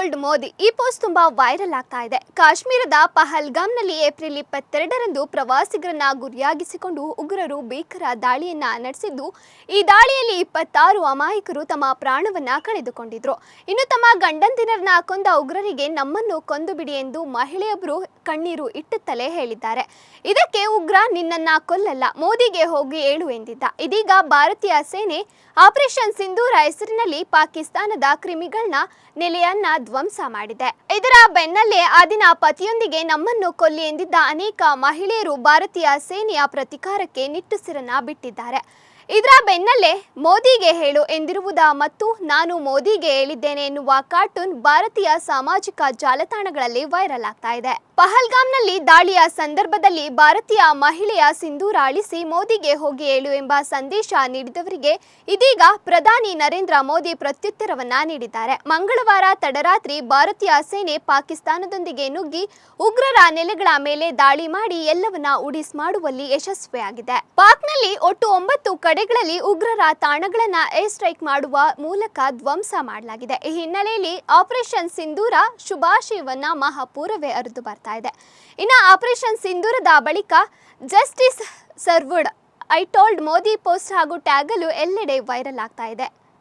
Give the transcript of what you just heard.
Told Modi ಈ post ತುಂಬಾ viral ಆಗ್ತಾ ಇದೆ. ಕಾಶ್ಮೀರದ ಪಹಲ್ಗಾಮ್ನಲ್ಲಿ ಏಪ್ರಿಲ್ ಇಪ್ಪತ್ತೆರಡರಂದು ಪ್ರವಾಸಿಗರನ್ನ ಗುರಿಯಾಗಿಸಿಕೊಂಡು ಉಗ್ರರು ಭೀಕರ ದಾಳಿಯನ್ನ ನಡೆಸಿದ್ದು, ಈ ದಾಳಿಯಲ್ಲಿ ಇಪ್ಪತ್ತಾರು ಅಮಾಯಕರು ತಮ್ಮ ಪ್ರಾಣವನ್ನ ಕಳೆದುಕೊಂಡಿದ್ರು. ಇನ್ನು ತಮ್ಮ ಗಂಡಂದಿರನ್ನ ಕೊಂದ ಉಗ್ರರಿಗೆ ನಮ್ಮನ್ನು ಕೊಂದು ಬಿಡಿ ಎಂದು ಮಹಿಳೆಯೊಬ್ಬರು ಕಣ್ಣೀರು ಇಟ್ಟುತ್ತಲೇ ಹೇಳಿದ್ದಾರೆ. ಇದಕ್ಕೆ ಉಗ್ರ ನಿನ್ನನ್ನ ಕೊಲ್ಲಲ್ಲ, ಮೋದಿಗೆ ಹೋಗಿ ಏಳು ಎಂದಿದ್ದ. ಇದೀಗ ಭಾರತೀಯ ಸೇನೆ ಆಪರೇಷನ್ ಸಿಂಧೂರ ಹೆಸರಿನಲ್ಲಿ ಪಾಕಿಸ್ತಾನದ ಕ್ರಿಮಿಗಳನ್ನ ನೆಲೆಯನ್ನ ಧ್ವಂಸ ಮಾಡಿದೆ. ಇದರ ಬೆನ್ನಲ್ಲೇ ಆ ದಿನ ಪತಿಯೊಂದಿಗೆ ನಮ್ಮನ್ನು ಕೊಲ್ಲಿ ಎಂದಿದ್ದ ಅನೇಕ ಮಹಿಳೆಯರು ಭಾರತೀಯ ಸೇನೆಯ ಪ್ರತಿಕಾರಕ್ಕೆ ನಿಟ್ಟುಸಿರನ್ನ ಬಿಟ್ಟಿದ್ದಾರೆ. ಇದರ ಬೆನ್ನಲ್ಲೇ ಮೋದಿಗೆ ಹೇಳು ಎಂದಿರುವುದ ಮತ್ತು ನಾನು ಮೋದಿಗೆ ಹೇಳಿದ್ದೇನೆ ಎನ್ನುವ ಕಾರ್ಟೂನ್ ಭಾರತೀಯ ಸಾಮಾಜಿಕ ಜಾಲತಾಣಗಳಲ್ಲಿ ವೈರಲ್ ಆಗ್ತಾ ಇದೆ. ಪಹಲ್ಗಾಮ್ನಲ್ಲಿ ದಾಳಿಯ ಸಂದರ್ಭದಲ್ಲಿ ಭಾರತೀಯ ಮಹಿಳೆಯ ಸಿಂಧೂರ ಅಳಿಸಿ ಮೋದಿಗೆ ಹೋಗಿ ಹೇಳು ಎಂಬ ಸಂದೇಶ ನೀಡಿದವರಿಗೆ ಇದೀಗ ಪ್ರಧಾನಿ ನರೇಂದ್ರ ಮೋದಿ ಪ್ರತ್ಯುತ್ತರವನ್ನ ನೀಡಿದ್ದಾರೆ. ಮಂಗಳವಾರ ತಡರಾತ್ರಿ ಭಾರತೀಯ ಸೇನೆ ಪಾಕಿಸ್ತಾನದೊಂದಿಗೆ ನುಗ್ಗಿ ಉಗ್ರರ ನೆಲೆಗಳ ಮೇಲೆ ದಾಳಿ ಮಾಡಿ ಎಲ್ಲವನ್ನ ಉಡಿಸ್ ಮಾಡುವಲ್ಲಿ ಯಶಸ್ವಿಯಾಗಿದೆ. ಪಾಕ್ನಲ್ಲಿ ಒಟ್ಟು ಒಂಬತ್ತು ಕಡೆಗಳಲ್ಲಿ ಉಗ್ರರ ತಾಣಗಳನ್ನ ಏರ್ ಸ್ಟ್ರೈಕ್ ಮಾಡುವ ಮೂಲಕ ಧ್ವಂಸ ಮಾಡಲಾಗಿದೆ. ಈ ಹಿನ್ನೆಲೆಯಲ್ಲಿ ಆಪರೇಷನ್ ಸಿಂಧೂರ ಶುಭಾಶಯವನ್ನ ಮಹಾಪೂರವೇ ಅರಿದು ಬರ್ತಾ ಇದೆ. ಇನ್ನು ಆಪರೇಷನ್ ಸಿಂಧೂರದ ಬಳಿಕ justice served, I told Modi post ಹಾಗೂ ಟ್ಯಾಗಲು ಎಲ್ಲೆಡೆ ವೈರಲ್ ಆಗ್ತಾ ಇದೆ.